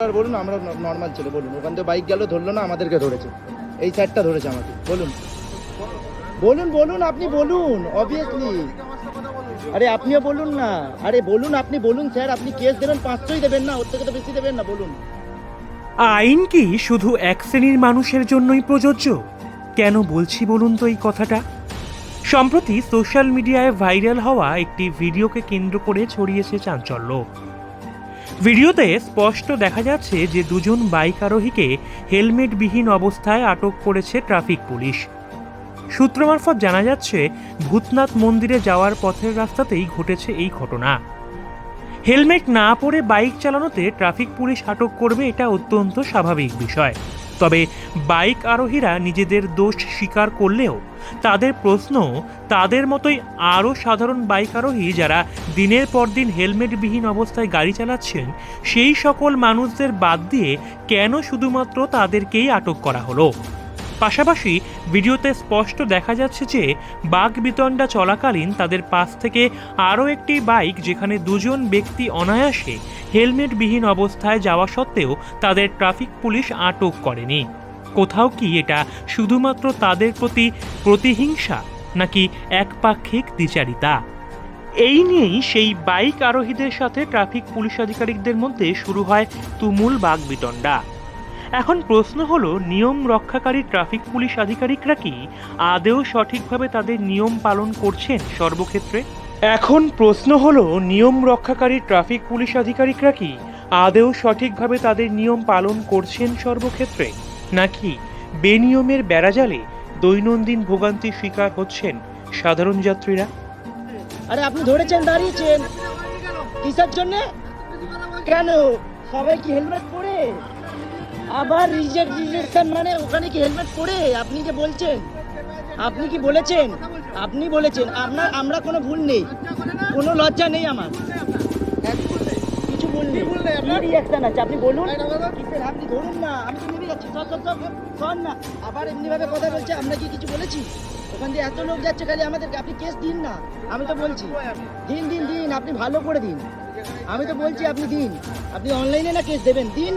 বলুন, আমরা নর্মাল ছেলে, বলুন। ওখান থেকে বাইক গেল, ধরলো না, আমাদেরকে ধরেছে। এই সাইডটা ধরেছে আমাকে, বলুন। বলুন বলুন, আপনি বলুন অবভিয়াসলি আরে, আপনিও বলুন না। আরে, বলুন, আপনি বলুন, স্যার, আপনি কেস দেবেন, পাঁচশোই দেবেন না, ওর থেকে তো বেশি দেবেন না, বলুন। আইন কি শুধু এক শ্রেণির মানুষের জন্যই প্রযোজ্য? কেন বলছি বলুন তো এই কথাটা? সম্প্রতি সোশ্যাল মিডিয়ায় ভাইরাল হওয়া একটি ভিডিওকে কেন্দ্র করে ছড়িয়েছে চাঞ্চল্য। ভিডিওতে স্পষ্ট দেখা যাচ্ছে যে দুজন বাইক আরোহীকে হেলমেটবিহীন অবস্থায় আটক করেছে ট্রাফিক পুলিশ। সূত্র মারফত জানা যাচ্ছে, ভূতনাথ মন্দিরে যাওয়ার পথের রাস্তাতেই ঘটেছে এই ঘটনা। হেলমেট না পরে বাইক চালানোতে ট্রাফিক পুলিশ আটক করবে এটা অত্যন্ত স্বাভাবিক বিষয়। তবে বাইক আরোহীরা নিজেদের দোষ স্বীকার করলেও তাদের প্রশ্ন, তাদের মতোই আরও সাধারণ বাইক আরোহী যারা দিনের পর দিন হেলমেটবিহীন অবস্থায় গাড়ি চালাচ্ছেন, সেই সকল মানুষদের বাদ দিয়ে কেন শুধুমাত্র তাদেরকেই আটক করা হলো? পাশাপাশি ভিডিওতে স্পষ্ট দেখা যাচ্ছে যে বাঘ বিতণ্ডা চলাকালীন তাদের পাশ থেকে আরও একটি বাইক যেখানে দুজন ব্যক্তি অনায়াসে হেলমেটবিহীন অবস্থায় যাওয়া সত্ত্বেও তাদের ট্রাফিক পুলিশ আটক করেনি। কোথাও কি এটা শুধুমাত্র তাদের প্রতি প্রতিহিংসা নাকি একপাক্ষিক দ্বিচারিতা? এই নিয়েই সেই বাইক আরোহীদের সাথে ট্রাফিক পুলিশ আধিকারিকদের মধ্যে শুরু হয় তুমুল বাগবিতণ্ডা। এখন প্রশ্ন হলো, নিয়ম রক্ষাকারী ট্রাফিক পুলিশ আধিকারিকরা কি আদেও সঠিকভাবে তাদের নিয়ম পালন করছেন সর্বক্ষেত্রে? এখন প্রশ্ন হলো, নিয়ম রক্ষাকারী ট্রাফিক পুলিশ আধিকারিকরা কি আদেও সঠিকভাবে তাদের নিয়ম পালন করছেন সর্বক্ষেত্রে? নাকি বেনিয়মের বেড়াজালে দৈনন্দিন ভোগান্তির শিকার হচ্ছেন সাধারণ যাত্রীরা। আরে আপনি ধরেছেন দাঁড়িয়েছেন। কিসের জন্য? কেন? সবাই কি হেলমেট পরে? আবার রিজেক্ট রিজেকশন মানে ওখানে কি হেলমেট পরে? আপনি যে বলছেন আপনি কি বলেছেন? আপনি বলেছেন। আপনার আমরা কোনো ভুল নেই। কোনো লজ্জা নেই আমার। কিছু ভুল নেই। আপনি বলুন। আপনি ধরুন না আমি সর না। আবার এমনিভাবে কথা বলছে, আমরা কি কিছু বলেছি? ওখান দিয়ে এত লোক যাচ্ছে, খালি আমাদেরকে, আপনি কেস দিন না। আমি তো বলছি, দিন দিন দিন, আপনি ভালো করে দিন। আমি তো বলছি, আপনি দিন। আপনি অনলাইনে না কেস দেবেন? দিন।